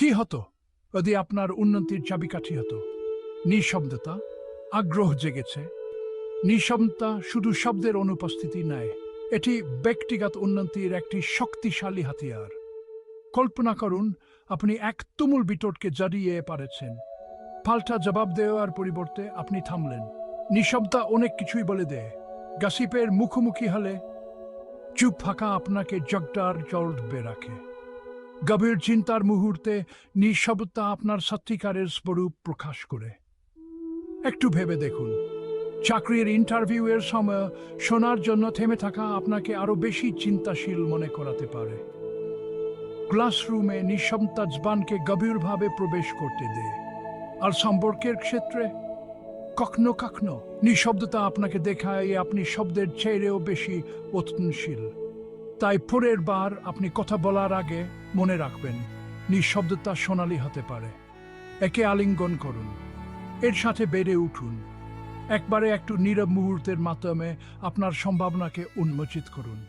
কি হতো যদি আপনার উন্নতির চাবিকাঠি হতো? নিঃশব্দতা, আগ্রহ জেগেছে। নিঃশব্দতা শুধু শব্দের অনুপস্থিতি নয় এটি ব্যক্তিগত উন্নতির একটি শক্তিশালী হাতিয়ার। কল্পনা করুন, আপনি এক তুমুল বিতর্কে জড়িয়ে পারেছেন পাল্টা জবাব দেওয়ার পরিবর্তে আপনি থামলেন। নিঃশব্দতা অনেক কিছুই বলে দেয়। গাসিপের মুখোমুখি হলে চুপ ফাঁকা আপনাকে জগটার চলবে রাখে গভীর চিন্তার মুহূর্তে নিঃশব্দতা আপনার সত্যিকারের স্বরূপ প্রকাশ করে। একটু ভেবে দেখুন, চাকরির ইন্টারভিউ এর সময় শোনার জন্য থেমে থাকা আপনাকে আরও বেশি চিন্তাশীল মনে করাতে পারে। ক্লাসরুমে নিঃশব্দতা জবানকে গভীরভাবে প্রবেশ করতে দেয়। আর সম্পর্কের ক্ষেত্রে? কখনো কখনো নিঃশব্দতা আপনাকে দেখায়, আপনি শব্দের চেয়েও বেশি পতনশীল তাই পরের বার আপনি কথা বলার আগে মনে রাখবেন, নিঃশব্দতা সোনালি হতে পারে। একে আলিঙ্গন করুন। এর সাথে বেড়ে উঠুন। একবারে একটু নীরব মুহূর্তের মাধ্যমে আপনার সম্ভাবনাকে উন্মোচিত করুন।